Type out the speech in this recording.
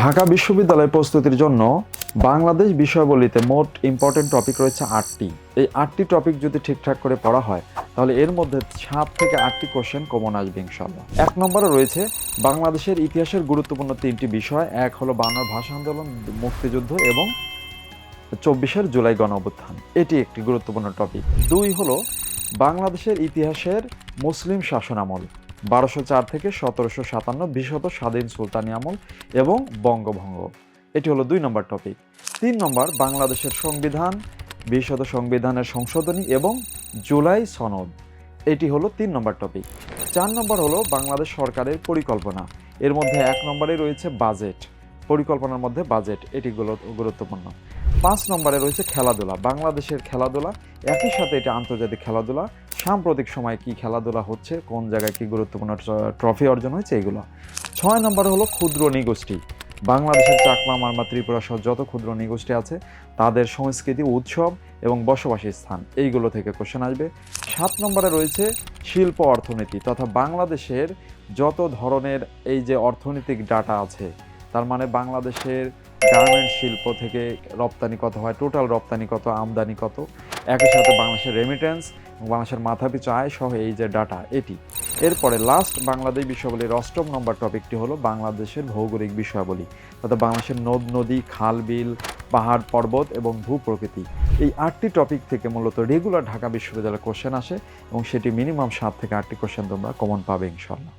ঢাকা বিশ্ববিদ্যালয় প্রস্তুতির জন্য বাংলাদেশ বিষয়াবলিতে মোট ইম্পর্টেন্ট টপিক রয়েছে আটটি। এই আটটি টপিক যদি ঠিকঠাক করে পড়া হয়, তাহলে এর মধ্যে সাত থেকে আটটি কোশ্চেন কমন আসবে ইনশাল্লাহ এক নম্বরে রয়েছে, বাংলাদেশের ইতিহাসের গুরুত্বপূর্ণ তিনটি বিষয়। এক হলো বাংলার ভাষা আন্দোলন, মুক্তিযুদ্ধ এবং চব্বিশের জুলাই গণ অভ্যুত্থান। এটি একটি গুরুত্বপূর্ণ টপিক দুই হলো, বাংলাদেশের ইতিহাসের মুসলিম শাসন আমল বারোশো চার থেকে সতেরোশো সাতান্ন বিশত স্বাধীন সুলতানি আমল এবং বঙ্গভঙ্গ। এটি হলো দুই নম্বর টপিক তিন নম্বর, বাংলাদেশের সংবিধান, বিশত সংবিধানের সংশোধনী এবং জুলাই সনদ। এটি হলো তিন নম্বর টপিক চার নম্বর হলো বাংলাদেশ সরকারের পরিকল্পনা। এর মধ্যে এক নম্বরে রয়েছে বাজেট পরিকল্পনার মধ্যে বাজেট এটি গুরুত্বপূর্ণ। পাঁচ নম্বরে রয়েছে খেলাধুলা। বাংলাদেশের খেলাধুলা, একই সাথে এটা আন্তর্জাতিক খেলাধুলা সাম্প্রতিক সময়ে কি খেলাধুলা হচ্ছে, কোন জায়গায় কি গুরুত্বপূর্ণ ট্র- ট্রফি অর্জন হয়েছে এগুলো। ছয় নম্বরে হলো ক্ষুদ্র নিগোষ্ঠী। বাংলাদেশের চাকমা, মারমা, ত্রিপুরা সহ যত ক্ষুদ্র নিগোষ্ঠী আছে, তাদের সংস্কৃতি, উৎসব এবং বসবাসী স্থান, এইগুলো থেকে কোশ্চেন আসবে। সাত নম্বরে রয়েছে শিল্প অর্থনীতি তথা বাংলাদেশের যত ধরনের এই যে অর্থনৈতিক ডাটা আছে তার মানে বাংলাদেশের গার্মেন্ট শিল্প থেকে রপ্তানি কত হয় টোটাল রপ্তানি কত, আমদানি কত? একই সাথে বাংলাদেশের রেমিটেন্স এবং বাংলাদেশের মাথাপিছু আয় সহ এই যে ডাটা এটি। এরপরে লাস্ট বাংলাদেশ বিষয়াবলীর অষ্টম নম্বর টপিকটি হলো বাংলাদেশের ভৌগোলিক বিষয়াবলী অর্থাৎ বাংলাদেশের নদ, নদী, খাল, বিল, পাহাড়, পর্বত এবং ভূপ্রকৃতি। এই আটটি টপিক থেকে মূলত রেগুলার ঢাকা বিশ্ববিদ্যালয়ের কোশ্চেন আসে এবং সেটি মিনিমাম সাত থেকে আটটি কোশ্চেন তোমরা কমন পাবে ইনশাল্লাহ